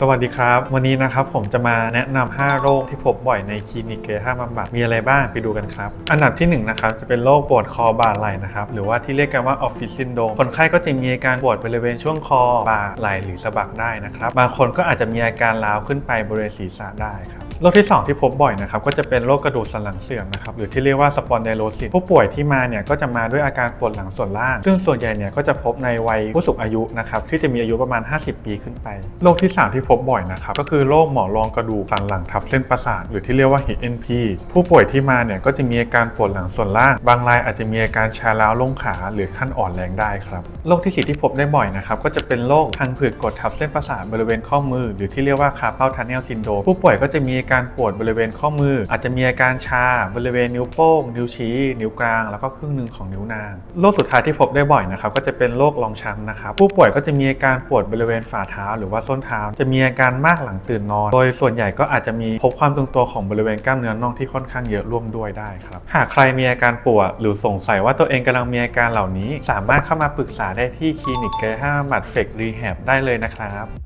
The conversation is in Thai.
สวัสดีครับ วันนี้นะครับผมจะมาแนะนำ5โรคที่พบบ่อยในคลินิกเกห้าบำบัดมีอะไรบ้างไปดูกันครับ อันดับที่1นะครับจะเป็นโรคปวดคอบ่าไหล่นะครับหรือว่าที่เรียกกันว่าออฟฟิศซินโดรมคนไข้ก็จะมีอาการปวดบริเวณช่วงคอบ่าไหล่หรือสะบักได้นะครับบางคนก็อาจจะมีอาการล้าวขึ้นไปบริเวณศีรษะได้ครับ โรคที่ 2 ที่พบบ่อยนะครับก็จะเป็นโรคกระดูกสันหลังเสื่อมนะครับหรือที่เรียกว่าสปอนไดโลซิสผู้ป่วยที่มาเนี่ยก็จะมาด้วยอาการปวดหลังส่วนล่าง ซึ่งส่วนใหญ่เนี่ยก็จะพบในวัยผู้สูงอายุนะครับที่จะมีอายุประมาณ 50 ปีขึ้นไปโรคที่ 3 ที่พบบ่อยนะครับก็คือโรคหมอนรองกระดูกสันหลังทับเส้นประสาทหรือที่เรียกว่า HNP ผู้ป่วยที่มาเนี่ยก็จะมีอาการปวดหลังส่วนล่าง บางรายอาจจะมีอาการชาล้าวลงขาหรือขั้นอ่อนแรงได้ครับโรคที่สี่ที่พบได้บ่อยนะครับก็จะเป็นโรคทางผืดกดทับเส้นประสาทบริเวณข้อมือ หรือที่เรียกว่าคาร์เปลทันเนลซินโดผู้ป่วยก็จะมีการปวดบริเวณข้อมือ อาจจะมีอาการชาบริเวณนิ้วโป้ง นิ้วชี้ นิ้วกลาง แล้วก็ครึ่งหนึ่งของนิ้วนาง โรคสุดท้ายที่พบได้บ่อยนะครับก็จะเป็นโรครองช้ำนะครับ ผู้ป่วยก็จะมีอาการปวดบริเวณฝ่าเท้า หรือว่าส้นเท้า จะมีอาการมากหลังตื่นนอน โดยส่วนใหญ่ก็อาจจะมีพบความตึงตัวของบริเวณกล้ามเนื้อน่องที่ค่อนข้างเยอะร่วมด้วยได้ครับ หากใครมีอาการปวดหรือสงสัยว่าตัวเองกำลังมีอาการเหล่านี้ สามารถเข้ามาปรึกษาได้ที่คลินิกแก้ห้าบัดเฟกรีแฮบได้เลยนะครับ